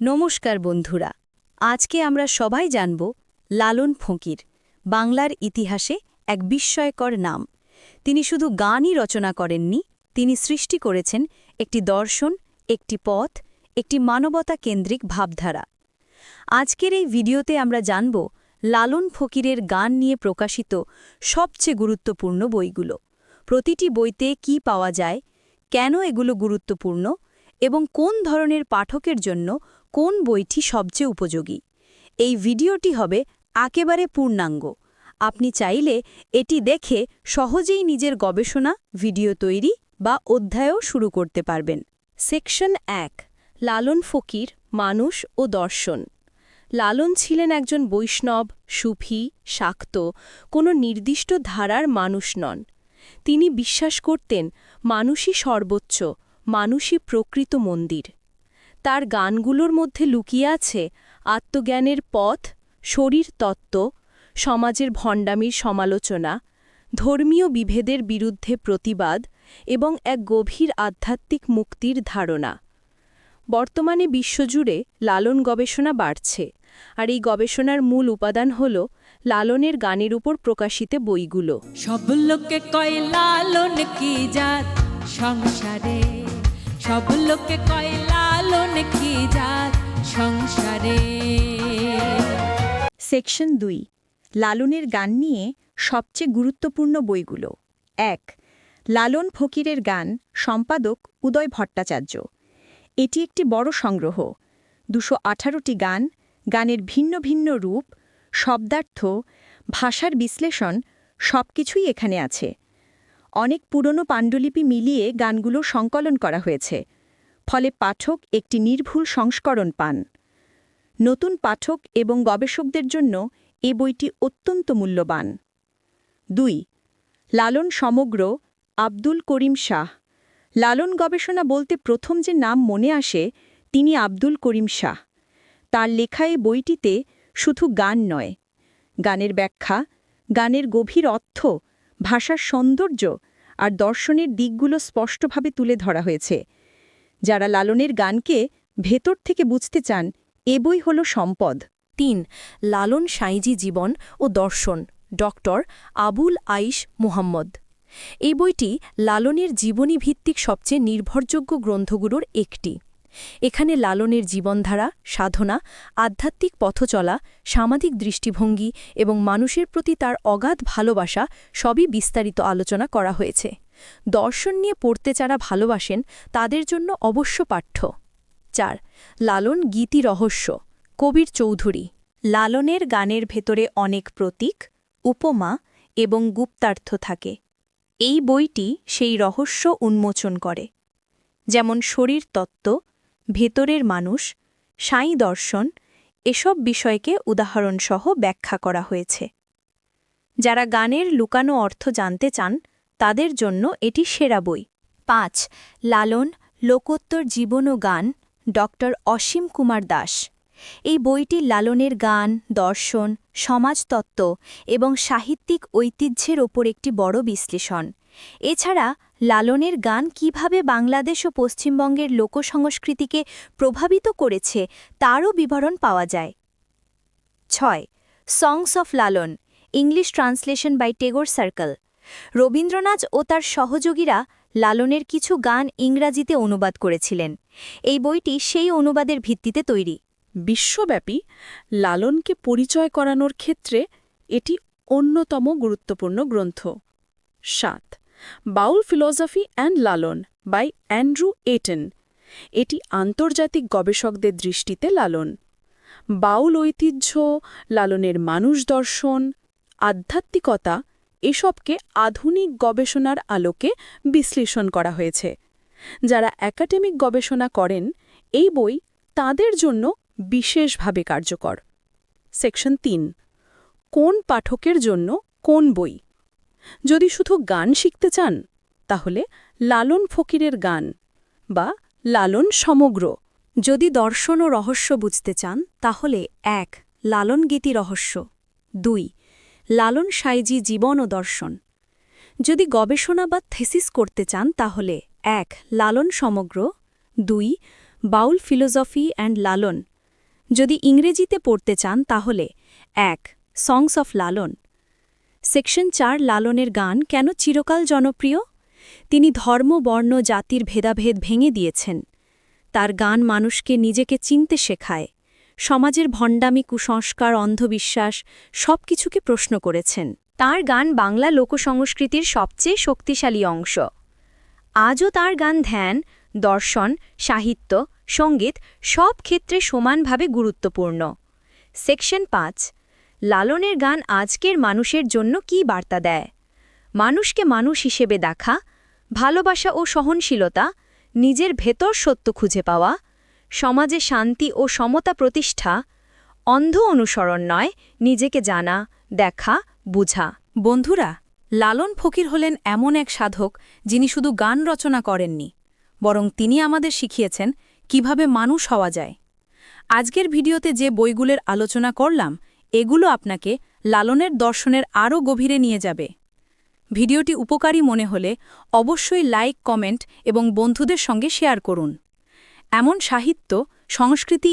নমস্কার বন্ধুরা, আজকে আমরা সবাই জানব লালন ফকির, বাংলার ইতিহাসে এক বিস্ময়কর নাম। তিনি শুধু গানই রচনা করেননি, তিনি সৃষ্টি করেছেন একটি দর্শন, একটি পথ, একটি মানবতা কেন্দ্রিক ভাবধারা। আজকের এই ভিডিওতে আমরা জানব লালন ফকিরের গান নিয়ে প্রকাশিত সবচেয়ে গুরুত্বপূর্ণ বইগুলো। প্রতিটি বইতে কি পাওয়া যায়, কেন এগুলো গুরুত্বপূর্ণ এবং কোন ধরনের পাঠকের জন্য কোন বইটি সবচেয়ে উপযোগী? এই ভিডিওটি হবে একেবারে পূর্ণাঙ্গ। আপনি চাইলে এটি দেখে সহজেই নিজের গবেষণা, ভিডিও তৈরি বা অধ্যায়ও শুরু করতে পারবেন। সেকশন এক, লালন ফকির, মানুষ ও দর্শন। লালন ছিলেন একজন বৈষ্ণব, সুফি, শাক্ত, কোনো নির্দিষ্ট ধারার মানুষ নন। তিনি বিশ্বাস করতেন, মানুষই সর্বোচ্চ, মানুষই প্রকৃত মন্দির। তার গানগুলোর মধ্যে লুকিয়ে আছে আত্মজ্ঞানের পথ, শরীর তত্ত্ব, সমাজের ভণ্ডামির সমালোচনা, ধর্মীয় বিভেদের বিরুদ্ধে প্রতিবাদ এবং এক গভীর আধ্যাত্মিক মুক্তির ধারণা। বর্তমানে বিশ্বজুড়ে লালন গবেষণা বাড়ছে আর এই গবেষণার মূল উপাদান হল লালনের গানের উপর প্রকাশিত বইগুলো। সব লোকে কয়, লালন কি জাত সংসারে? সব লোকে কয়, লালন কি জাত সংসারে? সেকশন দুই, লালনের গান নিয়ে সবচেয়ে গুরুত্বপূর্ণ বইগুলো। এক, লালন ফকিরের গান, সম্পাদক উদয় ভট্টাচার্য। এটি একটি বড় সংগ্রহ। দুশো আঠারোটি গান, গানের ভিন্ন ভিন্ন রূপ, শব্দার্থ, ভাষার বিশ্লেষণ, সবকিছুই এখানে আছে। অনেক পুরনো পাণ্ডুলিপি মিলিয়ে গানগুলো সংকলন করা হয়েছে। ফলে পাঠক একটি নির্ভুল সংস্করণ পান। নতুন পাঠক এবং গবেষকদের জন্য এ বইটি অত্যন্ত মূল্যবান। দুই, লালন সমগ্র আব্দুল করিম শাহ। লালন গবেষণা বলতে প্রথম যে নাম মনে আসে, তিনি আব্দুল করিম শাহ। তার লেখা এই বইটিতে শুধু গান নয়, গানের ব্যাখ্যা, গানের গভীর অর্থ ভাষার সৌন্দর্য আর দর্শনের দিকগুলো স্পষ্টভাবে তুলে ধরা হয়েছে। যারা লালনের গানকে ভেতর থেকে বুঝতে চান, এ বই হল সম্পদ। তিন, লালন সাইজি জীবন ও দর্শন, ডক্টর আবুল আইশ মুহাম্মদ। এই বইটি লালনের জীবনী ভিত্তিক সবচেয়ে নির্ভরযোগ্য গ্রন্থগুলোর একটি। এখানে লালনের জীবনধারা, সাধনা, আধ্যাত্মিক পথচলা, সামাজিক দৃষ্টিভঙ্গি এবং মানুষের প্রতি তার অগাধ ভালোবাসা সবই বিস্তারিত আলোচনা করা হয়েছে। দর্শন নিয়ে পড়তে যারা ভালোবাসেন, তাদের জন্য অবশ্য পাঠ্য। চার, লালন গীতি রহস্য, কবির চৌধুরী। লালনের গানের ভেতরে অনেক প্রতীক, উপমা এবং গুপ্তার্থ থাকে। এই বইটি সেই রহস্য উন্মোচন করে। যেমন শরীর তত্ত্ব ভেতরের মানুষ, সাই দর্শন, এসব বিষয়কে উদাহরণসহ ব্যাখ্যা করা হয়েছে। যারা গানের লুকানো অর্থ জানতে চান, তাদের জন্য এটি সেরা বই। পাঁচ, লালন, লোকোত্তর জীবন ও গান, ড. অসীম কুমার দাস। এই বইটি লালনের গান, দর্শন, সমাজতত্ত্ব এবং সাহিত্যিক ঐতিহ্যের ওপর একটি বড় বিশ্লেষণ। এছাড়া লালনের গান কীভাবে বাংলাদেশ ও পশ্চিমবঙ্গের লোকসংস্কৃতিকে প্রভাবিত করেছে তারও বিবরণ পাওয়া যায়। ছয় songs of Lalon English translation by Tagore circle Rabindranath ও তার সহযোগীরা লালনের কিছু গান ইংরাজিতে অনুবাদ করেছিলেন। এই বইটি সেই অনুবাদের ভিত্তিতে তৈরি। বিশ্বব্যাপী লালনকে পরিচয় করানোর ক্ষেত্রে এটি অন্যতম গুরুত্বপূর্ণ গ্রন্থ। সাত Baul philosophy and Lalon by Andrew Eaton. এটি আন্তর্জাতিক গবেষকদের দৃষ্টিতে লালন। বাউল ঐতিহ্য, লালনের মানুষ দর্শন, আধ্যাত্মিকতা এসবকে আধুনিক গবেষণার আলোকে বিশ্লেষণ করা হয়েছে। যারা একাডেমিক গবেষণা করেন, এই বই তাদের জন্য বিশেষভাবে কার্যকর। সেকশন তিন, কোন পাঠকের জন্য কোন বই? যদি শুধু গান শিখতে চান, তাহলে লালন ফকিরের গান বা লালন সমগ্র। যদি দর্শন ও রহস্য বুঝতে চান, তাহলে এক, লালন গীতি রহস্য। দুই, লালন সাইজি জীবন ও দর্শন। যদি গবেষণা বা থেসিস করতে চান, তাহলে এক, লালন সমগ্র। দুই, বাউল ফিলোসফি অ্যান্ড লালন। যদি ইংরেজিতে পড়তে চান, তাহলে এক, সংস অফ লালন। সেকশন চার লালনের গান কেন চিরকাল জনপ্রিয়? তিনি ধর্ম, বর্ণ, জাতির ভেদাভেদ ভেঙে দিয়েছেন। তার গান মানুষকে নিজেকে চিনতে শেখায়। সমাজের ভণ্ডামি, কুসংস্কার, অন্ধবিশ্বাস সব কিছুকে প্রশ্ন করেছেন। তার গান বাংলা লোকসংস্কৃতির সবচেয়ে শক্তিশালী অংশ। আজও তার গান ধ্যান, দর্শন, সাহিত্য, সংগীত সব ক্ষেত্রে সমানভাবে গুরুত্বপূর্ণ। সেকশন পাঁচ লালনের গান আজকের মানুষের জন্য কি বার্তা দেয়? মানুষকে মানুষ হিসেবে দেখা, ভালোবাসা ও সহনশীলতা, নিজের ভেতর সত্য খুঁজে পাওয়া, সমাজে শান্তি ও সমতা প্রতিষ্ঠা, অন্ধ অনুসরণ নয়, নিজেকে জানা, দেখা, বুঝা। বন্ধুরা, লালন ফকির হলেন এমন এক সাধক যিনি শুধু গান রচনা করেননি, বরং তিনি আমাদের শিখিয়েছেন কীভাবে মানুষ হওয়া যায়। আজকের ভিডিওতে যে বইগুলোর আলোচনা করলাম এগুলো আপনাকে লালনের দর্শনের আরও গভীরে নিয়ে যাবে। ভিডিওটি উপকারী মনে হলে অবশ্যই লাইক, কমেন্ট এবং বন্ধুদের সঙ্গে শেয়ার করুন। এমন সাহিত্য, সংস্কৃতি